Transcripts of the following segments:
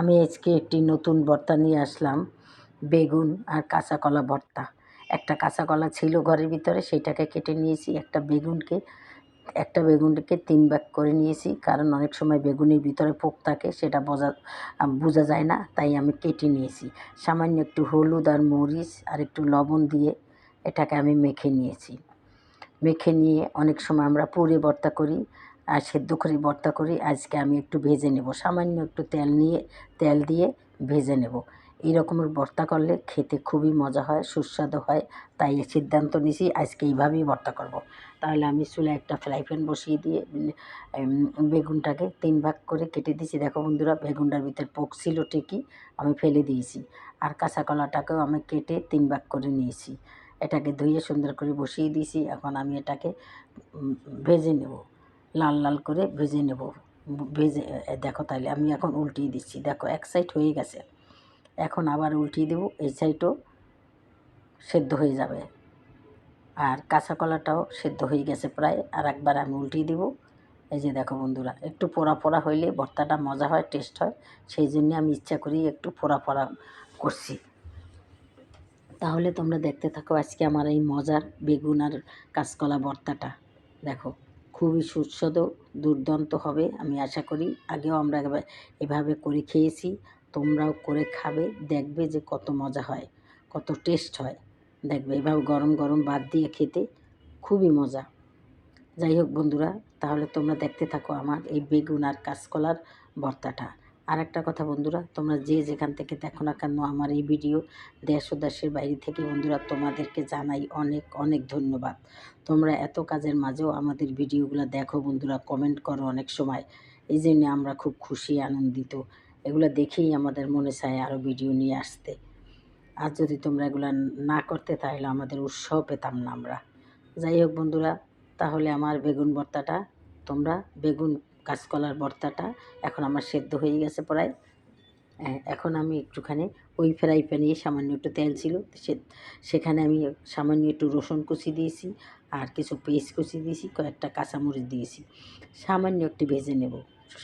আমি আজকে একটি নতুন ভর্তা নিয়ে আসলাম, বেগুন আর কাঁচা কলা ভর্তা। একটা কাঁচা কলা ছিল ঘরের ভিতরে সেইটাকে কেটে নিয়েছি, একটা বেগুনকে একটা বেগুনকে তিন ভাগ করে নিয়েছি, কারণ অনেক সময় বেগুনের ভিতরে পোক থাকে, সেটা বোঝা বোঝা যায় না, তাই আমি কেটে নিয়েছি। সামান্য একটু হলুদ আর মরিচ আর একটু লবণ দিয়ে এটাকে আমি মেখে নিয়েছি। মেখে নিয়ে অনেক সময় আমরা পুরে ভর্তা করি আর সেদ্ধ করে ভর্তা করি আজকে আমি একটু ভেজে নেব। সামান্য একটু তেল নিয়ে, তেল দিয়ে ভেজে নেব। এই রকমের ভর্তা করলে খেতে খুবই মজা হয়, সুস্বাদু হয়। তাই সিদ্ধান্ত নিয়েছি আজকে এইভাবেই ভর্তা করব। তাহলে আমি চুলায় একটা ফ্রাই প্যান বসিয়ে দিয়ে বেগুনটাকে তিন ভাগ করে কেটে দিয়েছি। দেখো বন্ধুরা, বেগুনটার ভিতর পোক ছিল ঠিকই, আমি ফেলে দিয়েছি। আর কাঁচা কলাটাকেও আমি কেটে তিন ভাগ করে নিয়েছি। এটাকে ধুয়ে সুন্দর করে বসিয়ে দিয়েছি। এখন আমি এটাকে ভেজে নেব। লাল লাল করে ভেজে নেব। ভেজে দেখো তাহলে আমি এখন উল্টিয়ে দিচ্ছি। দেখো, এক সাইড হয়ে গেছে। এখন আবার উল্টিয়ে দেবো, এই সাইডও সেদ্ধ হয়ে যাবে। আর কাঁচা কলাটাও সেদ্ধ হয়ে গেছে প্রায়। আর একবার আমি উল্টিয়ে দেবো। এই যে দেখো বন্ধুরা, একটু পোড়া পোড়া হইলে ভর্তাটা মজা হয় টেস্ট হয়। সেই জন্য আমি ইচ্ছা করি একটু পোড়া পোড়া করছি। তাহলে তোমরা দেখতে থাকো আজকে আমার এই মজার বেগুন আর কাঁচকলা ভর্তাটা। দেখো। খুবই সুস্বাদু, দুর্দান্ত হবে, আমি আশা করি। আগেও আমরা এভাবে- করে খেয়েছি, তোমরাও করে খাবে, দেখবে যে কত মজা হয়, কত টেস্ট হয়। দেখবে, এভাবে গরম গরম বাদ দিয়ে খেতে খুবই মজা। যাই হোক বন্ধুরা, তাহলে তোমরা দেখতে থাকো আমার এই বেগুন আর কাঁচকলার ভর্তাটা। আর একটা কথা বন্ধুরা, তোমরা যে যেখান থেকে দেখো না কেন আমার এই ভিডিও দেশ ও দেশের বাইরে থেকে বন্ধুরা তোমাদেরকে জানাই অনেক অনেক ধন্যবাদ। তোমরা এত কাজের মাঝেও আমাদের ভিডিওগুলো দেখো বন্ধুরা কমেন্ট করো অনেক সময়। এই জন্যে আমরা খুব খুশি, আনন্দিত। এগুলো দেখেই আমাদের মনে চায় আরও ভিডিও নিয়ে আসতে। আর যদি তোমরা এগুলো না করতে তাহলে আমাদের উৎসাহ পেতাম না আমরা। যাই হোক বন্ধুরা, তাহলে আমার বেগুন ভর্তাটা তোমরা বেগুন কাঁচকলার ভর্তাটা এখন আমার সেদ্ধ হয়ে গেছে প্রায়। এখন আমি একটুখানি ওই ফ্রাই প্যানে সামান্য একটু তেল ছিল, সে, সেখানে আমি সামান্য একটু রসুন কুচি দিয়েছি আর কিছু পেস্ট কুচি দিয়েছি, কয়েকটা কাঁচামরিচ দিয়েছি। সামান্য একটু ভেজে নেব,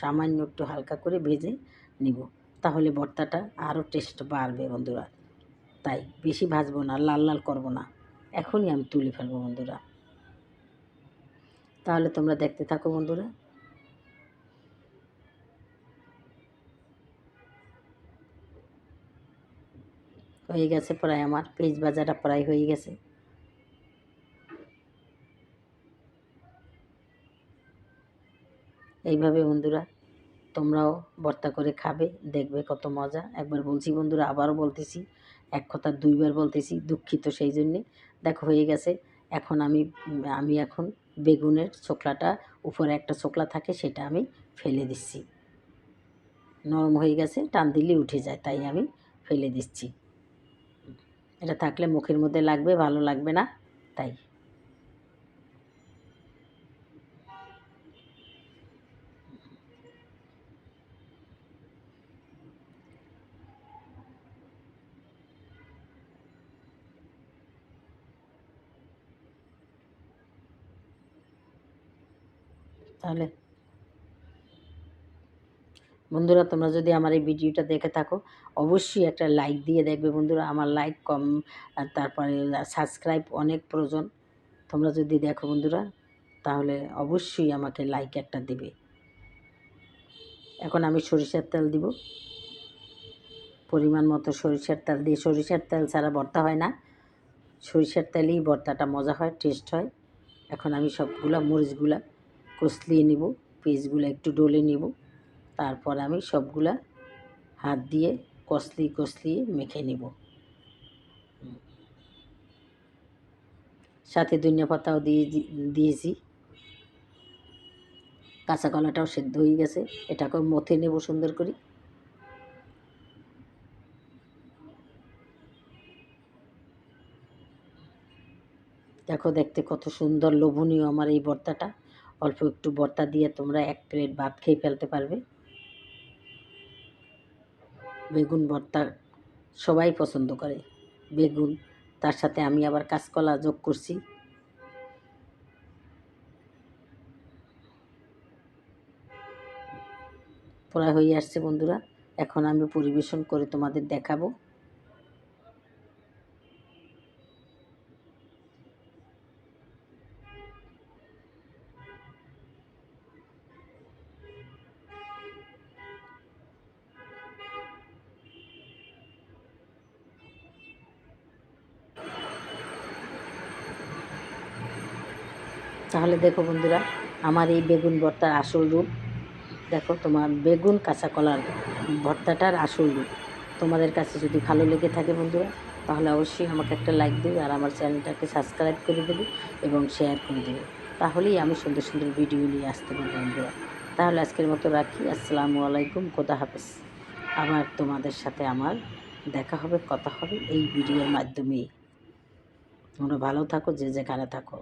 সামান্য একটু হালকা করে ভেজে নেব, তাহলে ভর্তাটা আরও টেস্ট বাড়বে বন্ধুরা। তাই বেশি ভাজবো না, লাল লাল করব না, এখনই আমি তুলে ফেলব বন্ধুরা। তাহলে তোমরা দেখতে থাকো বন্ধুরা। হয়ে গেছে প্রায় আমার, পেঁয়াজ ভাজাটা প্রায় হয়ে গেছে। এইভাবে বন্ধুরা, তোমরাও ভর্তা করে খাবে, দেখবে কত মজা। একবার বলছি বন্ধুরা, আবারও বলতেছি, এক কথা দুইবার বলতেছি, দুঃখিত সেই জন্যে। দেখো, হয়ে গেছে। এখন আমি আমি এখন বেগুনের ছোকলাটা, উপরে একটা ছোকলা থাকে সেটা আমি ফেলে দিচ্ছি। নরম হয়ে গেছে, টান দিলে উঠে যায়, তাই আমি ফেলে দিচ্ছি। এটা থাকলে মুখের মধ্যে লাগবে ভালো লাগবে না তাই। তাহলে বন্ধুরা, তোমরা যদি আমার এই ভিডিওটা দেখে থাকো, অবশ্যই একটা লাইক দিয়ে দেখবে বন্ধুরা। আমার লাইক কম তারপরে সাবস্ক্রাইব অনেক প্রয়োজন। তোমরা যদি দেখো বন্ধুরা, তাহলে অবশ্যই আমাকে লাইক একটা দেবে। এখন আমি সরিষার তেল দিব। পরিমাণ মতো সরিষার তেল দিয়ে, সরিষার তেল ছাড়া ভর্তা হয় না। সরিষার তেলেই ভর্তাটা মজা হয় টেস্ট হয়। এখন আমি সবগুলা মরিচগুলা কষলিয়ে নিব পেঁয়াজগুলো একটু ডলে নিব। তারপর আমি সবগুলা হাত দিয়ে কষলি কষলিয়ে মেখে নিব। সাথে ধনিয়া পাতাও দিয়ে দিয়েছি। কাঁচা কলাটাও সেদ্ধ হয়ে গেছে। এটাকেও মথে নেব সুন্দর করে। দেখো, দেখতে কত সুন্দর, লোভনীয় আমার এই ভর্তাটা অল্প একটু ভর্তা দিয়ে তোমরা এক প্লেট ভাত খেয়ে ফেলতে পারবে। বেগুন ভর্তা সবাই পছন্দ করে। বেগুন, তার সাথে আমি আবার কাঁচকলা যোগ করছি। প্রায় হয়ে আসছে বন্ধুরা, এখন আমি পরিবেশন করে তোমাদের দেখাবো। তাহলে দেখো বন্ধুরা, আমার এই বেগুন ভর্তার আসল রূপ। দেখো তোমার বেগুন কাঁচা কলার ভর্তাটার আসল রূপ। তোমাদের কাছে যদি ভালো লেগে থাকে বন্ধুরা, তাহলে অবশ্যই আমাকে একটা লাইক দেবে আর আমার চ্যানেলটাকে সাবস্ক্রাইব করে দেবে এবং শেয়ার করে দেবে তাহলেই আমি সুন্দর সুন্দর ভিডিও নিয়ে আসতে পারব বন্ধুরা। তাহলে আজকের মতো রাখি। আসসালামু আলাইকুম, খোদা হাফেজ। আবার তোমাদের সাথে আমার দেখা হবে, কথা হবে এই ভিডিওর মাধ্যমেই। তোমরা ভালো থাকো, যে যেখানে থাকো।